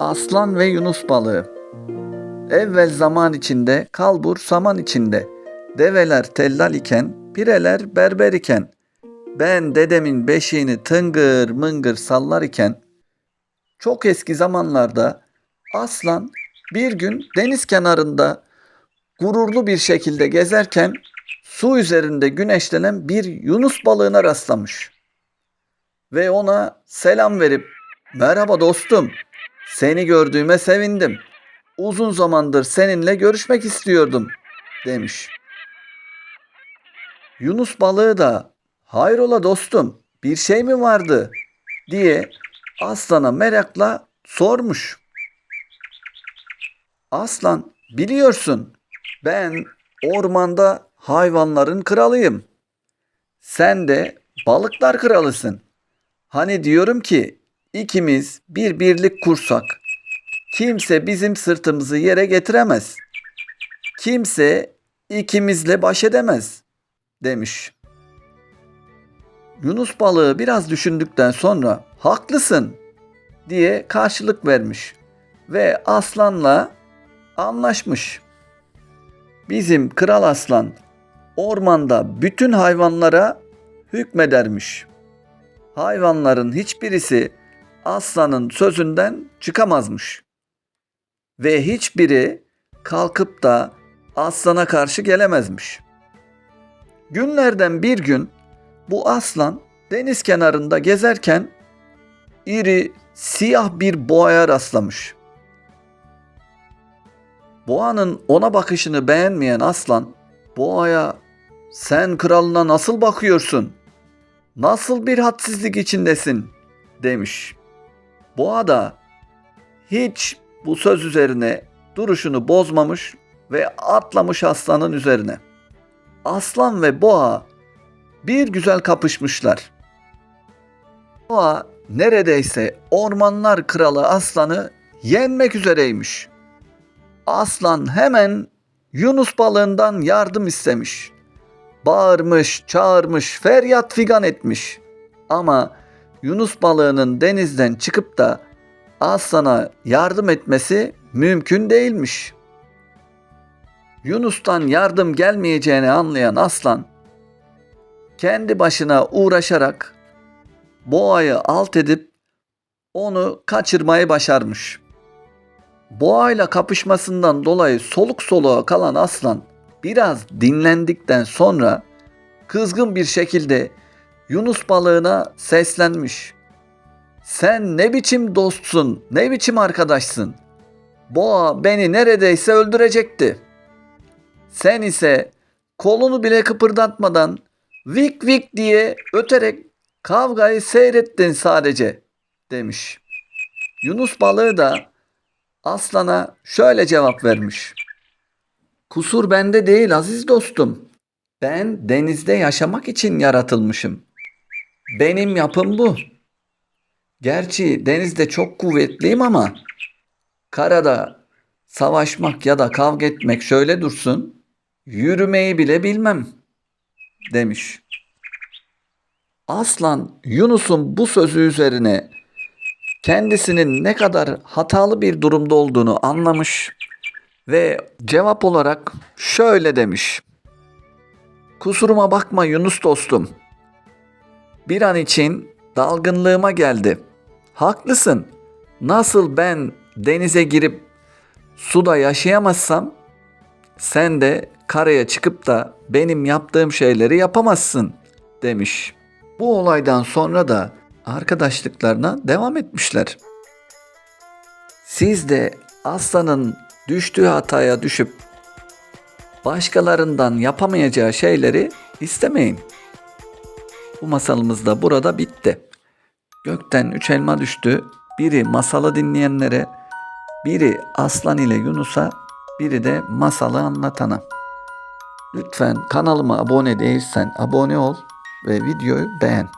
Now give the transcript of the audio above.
Aslan ve Yunus balığı. Evvel zaman içinde, kalbur saman içinde. Develer tellal iken, pireler berber iken. Ben dedemin beşiğini tıngır mıngır sallar iken, çok eski zamanlarda aslan bir gün deniz kenarında gururlu bir şekilde gezerken su üzerinde güneşlenen bir yunus balığına rastlamış. Ve ona selam verip merhaba dostum seni gördüğüme sevindim. Uzun zamandır seninle görüşmek istiyordum demiş. Yunus balığı da hayrola dostum bir şey mi vardı diye aslana merakla sormuş. Aslan biliyorsun ben ormanda hayvanların kralıyım. Sen de balıklar kralısın. Hani diyorum ki ikimiz bir birlik kursak kimse bizim sırtımızı yere getiremez. Kimse ikimizle baş edemez demiş. Yunus balığı biraz düşündükten sonra haklısın diye karşılık vermiş ve aslanla anlaşmış. Bizim kral aslan ormanda bütün hayvanlara hükmedermiş. Hayvanların hiçbirisi aslanın sözünden çıkamazmış. Ve hiçbiri kalkıp da aslana karşı gelemezmiş. Günlerden bir gün bu aslan deniz kenarında gezerken iri siyah bir boğaya rastlamış. Boğanın ona bakışını beğenmeyen aslan boğaya sen kralına nasıl bakıyorsun? Nasıl bir hadsizlik içindesin? demiş. Boğa da hiç bu söz üzerine duruşunu bozmamış ve atlamış aslanın üzerine. Aslan ve boğa bir güzel kapışmışlar. Boğa neredeyse ormanlar kralı aslanı yenmek üzereymiş. Aslan hemen Yunus balığından yardım istemiş. Bağırmış, çağırmış, feryat figan etmiş. Ama Yunus balığının denizden çıkıp da aslana yardım etmesi mümkün değilmiş. Yunus'tan yardım gelmeyeceğini anlayan aslan kendi başına uğraşarak boğayı alt edip onu kaçırmayı başarmış. Boğayla kapışmasından dolayı soluk soluğa kalan aslan biraz dinlendikten sonra kızgın bir şekilde Yunus balığına seslenmiş. Sen ne biçim dostsun, ne biçim arkadaşsın? Boğa beni neredeyse öldürecekti. Sen ise kolunu bile kıpırdatmadan vik vik diye öterek kavgayı seyrettin sadece demiş. Yunus balığı da aslana şöyle cevap vermiş. Kusur bende değil aziz dostum. Ben denizde yaşamak için yaratılmışım. Benim yapım bu. Gerçi denizde çok kuvvetliyim ama karada savaşmak ya da kavga etmek şöyle dursun, yürümeyi bile bilmem demiş. Aslan Yunus'un bu sözü üzerine kendisinin ne kadar hatalı bir durumda olduğunu anlamış ve cevap olarak şöyle demiş. Kusuruma bakma Yunus dostum. Bir an için dalgınlığıma geldi. Haklısın. Nasıl ben denize girip suda yaşayamazsam sen de karaya çıkıp da benim yaptığım şeyleri yapamazsın demiş. Bu olaydan sonra da arkadaşlıklarına devam etmişler. Siz de aslanın düştüğü hataya düşüp başkalarından yapamayacağı şeyleri istemeyin. Bu masalımız da burada bitti. Gökten üç elma düştü. Biri masalı dinleyenlere, biri Aslan ile Yunus'a, biri de masalı anlatana. Lütfen kanalıma abone değilsen abone ol ve videoyu beğen.